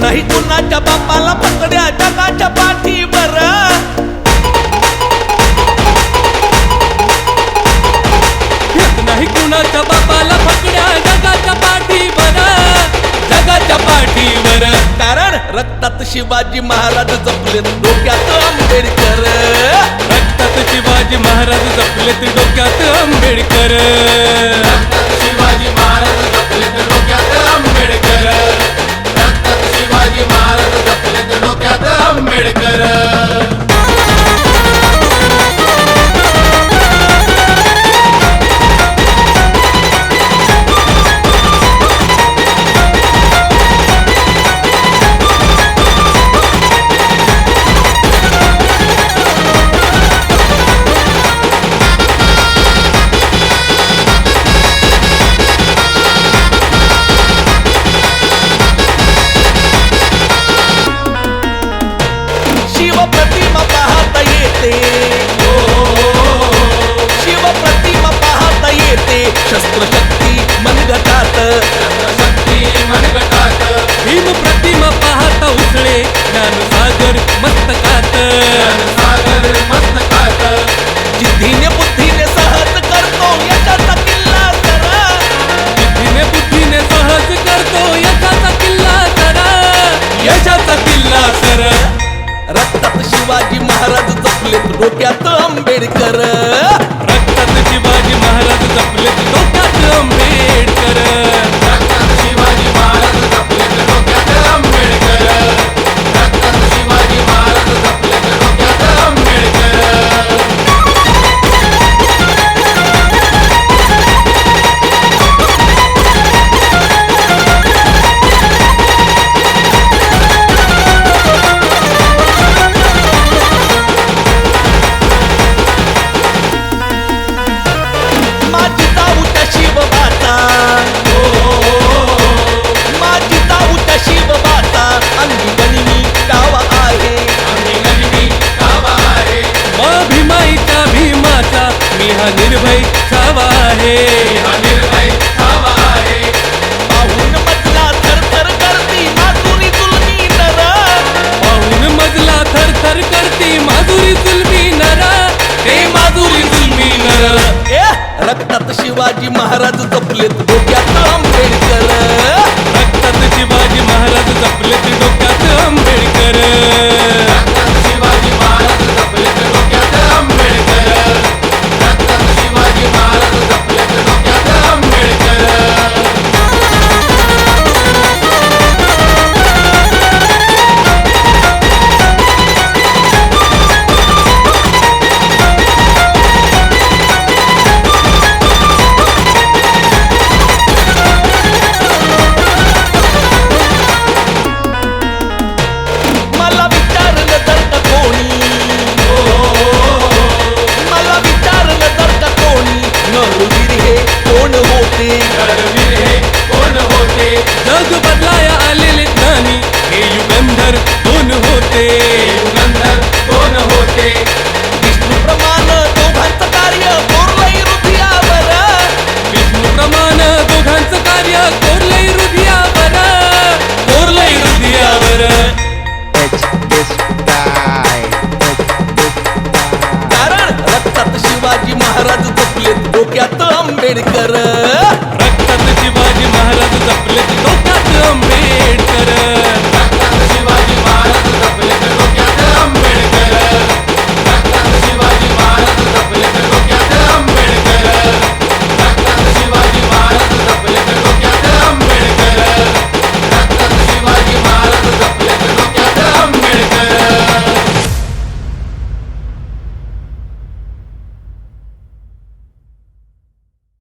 नाही कुणाच्या बापाला पकड्या जगाच्या पाठी बर नाही कुणाच्या बापाला पकड्या जगाच्या पाठी बर जगाच्या पाठीवर. कारण रक्तात शिवाजी महाराज जपले डोक्यात आंबेडकर. रक्तात शिवाजी महाराज जपले डोक्यात आंबेडकर. शस्त्रशक्ती मनगटात. शक्ती मनगटात. भीम प्रतिमा पाहता उसळे ज्ञानसागर मस्तकात. सागर मस्तकात. जिद्दीने बुद्धीने सहज करतो यशाचा किल्ला करा बुद्धीने बुद्धीने सहज करतो यशाचा किल्ला करा यशाचा किल्ला शिवाजी महाराज जपलेत डोक्यात आंबेडकर. रक्तात शिवाजी महाराज जपलेत डोक्यात आंबेडकर. महाराज இருக்கிற